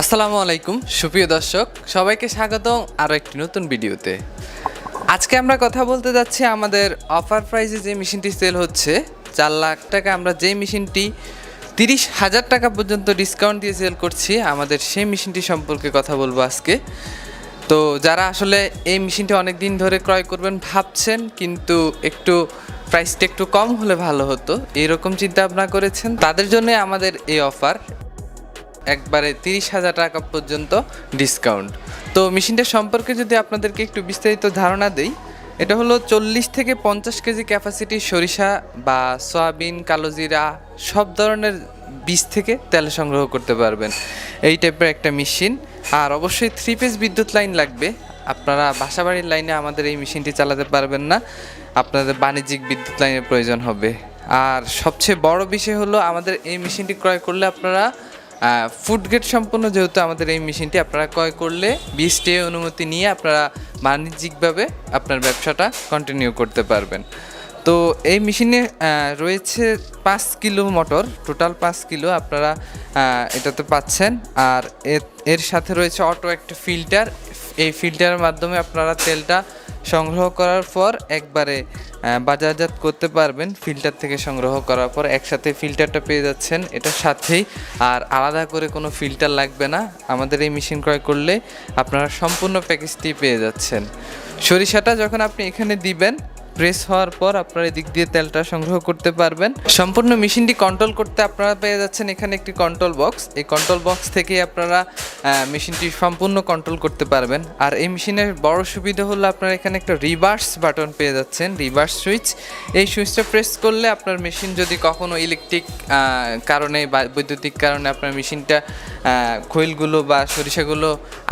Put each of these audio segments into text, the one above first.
আসসালামু আলাইকুম, সুপ্রিয় দর্শক, সবাইকে স্বাগতম আরও একটি নতুন ভিডিওতে। আজকে আমরা কথা বলতে যাচ্ছি আমাদের অফার প্রাইসে যে মেশিনটি সেল হচ্ছে, চার লাখ টাকা আমরা যে মেশিনটি তিরিশ হাজার টাকা পর্যন্ত ডিসকাউন্ট দিয়ে সেল করছি, আমাদের সেই মেশিনটি সম্পর্কে কথা বলব আজকে। তো যারা আসলে এই মেশিনটি অনেক দিন ধরে ক্রয় করবেন ভাবছেন, কিন্তু একটু প্রাইসটা একটু কম হলে ভালো হতো, এরকম চিন্তা ভাবনা করেছেন, তাদের জন্য আমাদের এই অফার। একবারে তিরিশ হাজার টাকা পর্যন্ত ডিসকাউন্ট তো মেশিনটা সম্পর্কে যদি আপনাদেরকে একটু বিস্তারিত ধারণা দেই, এটা হলো চল্লিশ থেকে পঞ্চাশ কেজি ক্যাপাসিটি সরিষা বা সয়াবিন কালোজিরা সব ধরনের বীজ থেকে তেল সংগ্রহ করতে পারবেন। এই টাইপের একটা মেশিন। আর অবশ্যই থ্রি পেজ বিদ্যুৎ লাইন লাগবে। আপনারা বাসাবাড়ির লাইনে আমাদের এই মেশিনটি চালাতে পারবেন না। আপনাদের বাণিজ্যিক বিদ্যুৎ লাইনের প্রয়োজন হবে। আর সবচেয়ে বড় বিষয় হলো আমাদের এই মেশিনটি ক্রয় করলে আপনারা ফুড গেট সম্পন্ন যেহেতু আমাদের এই মেশিনটি, আপনারা ক্রয় করলে বিএসটি অনুমতি নিয়ে আপনারা বাণিজ্যিকভাবে আপনার ব্যবসাটা কন্টিনিউ করতে পারবেন। তো এই মেশিনে রয়েছে পাঁচ কিলো মোটর টোটাল পাঁচ কিলো আপনারা এটাতে পাচ্ছেন। আর এর সাথে রয়েছে অটো একটা ফিল্টার এই ফিল্টারের মাধ্যমে আপনারা তেলটা সংগ্রহ করার পর একবারে বাজারজাত করতে পারবেন। ফিল্টার থেকে সংগ্রহ করার পর একসাথে ফিল্টারটা পেয়ে যাচ্ছেন এটার সাথেই। আর আলাদা করে কোনো ফিল্টার লাগবে না। আমাদের এই মেশিন ক্রয় করলে আপনারা সম্পূর্ণ প্যাকেজটি পেয়ে যাচ্ছেন। সরিষাটা যখন আপনি এখানে দিবেন প্রেস হওয়ার পর আপনারা এদিক দিয়ে তেলটা সংগ্রহ করতে পারবেন। সম্পূর্ণ মেশিনটি কন্ট্রোল করতে আপনারা পেয়ে যাচ্ছেন এখানে একটি কন্ট্রোল বক্স এই কন্ট্রোল বক্স থেকে আপনারা মেশিনটি সম্পূর্ণ কন্ট্রোল করতে পারবেন। আর এই মেশিনের বড় সুবিধা হলো আপনারা এখানে একটা রিভার্স বাটন পেয়ে যাচ্ছেন রিভার্স সুইচ এই সুইচটা প্রেস করলে আপনার মেশিন যদি কখনো ইলেকট্রিক কারণে বা বৈদ্যুতিক কারণে আপনার মেশিনটা খৈলগুলো বা সরিষাগুলো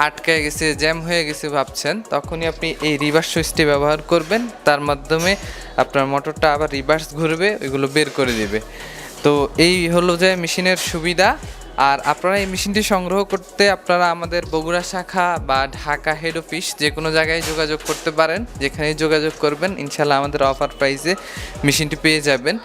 আটকে গেছে জ্যাম হয়ে গেছে ভাবছেন, তখনই আপনি এই রিভার্স সুইচটি ব্যবহার করবেন। তার মাধ্যমে আপনার মোটরটা আবার রিভার্স ঘুরবে, ওইগুলো বের করে দেবে। তো এই হলো যে মেশিনের সুবিধা। আর আপনারা এই মেশিনটি সংগ্রহ করতে আপনারা আমাদের বগুড়া শাখা বা ঢাকা হেড অফিস যে কোনো জায়গায় যোগাযোগ করতে পারেন। যেখানেই যোগাযোগ করবেন, ইনশাল্লাহ আমাদের অফার প্রাইসে মেশিনটি পেয়ে যাবেন।